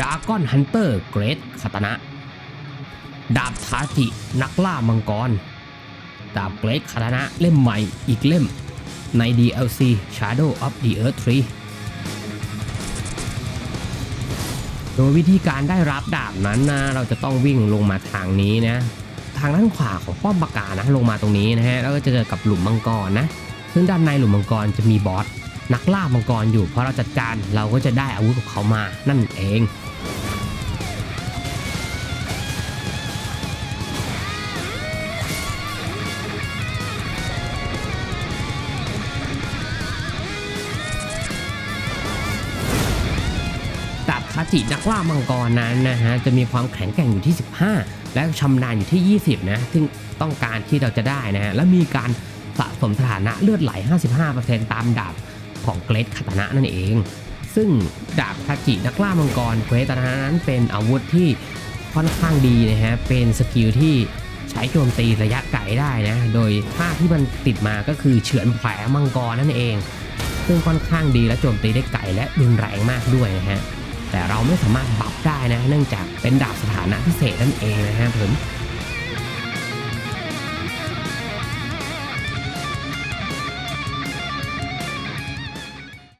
ดาก้อนฮันเตอร์เกรดคาตนะ ดาบทาจินักล่ามังกร ดาบเกรดคาตนะเล่มใหม่อีกเล่มใน DLC Shadow of the Earth 3 โดยวิธีการได้รับดาบนั้นนะเราจะต้องวิ่งลงมาทางนี้นะ ทางด้านขวาของป้อมปรากานะลงมาตรงนี้นะฮะ แล้วก็จะเจอกับหลุมมังกรนะ ซึ่งด้านในหลุมมังกรจะมีบอส นักล่ามังกรอยู่พอเราจัดการเราก็จะได้อาวุธของเขามานั่นเองดาบคาจินักล่ามังกรนั้นนะฮะจะมีความแข็งแกร่งอยู่ที่ 15 และชำนาญอยู่ที่ 20 นะ ซึ่งต้องการที่เราจะได้นะฮะและมีการสะสมสถานะเลือดไหล 55%ตามดาบ ของเกรดคาตนะนั่นเอง ซึ่งดาบคาจินักล่ามังกรเกรดคาตนะนั้นเป็นอาวุธที่ค่อนข้างดีนะฮะ เป็นสกิลที่ใช้โจมตีระยะไกลได้นะ โดยท่าที่มันติดมาก็คือเฉือนแผลมังกรนั่นเอง ซึ่งค่อนข้างดีและโจมตีได้ไกลและรุนแรงมากด้วยนะฮะ แต่เราไม่สามารถบัฟได้นะ เนื่องจากเป็นดาบสถานะพิเศษนั่นเองนะฮะผม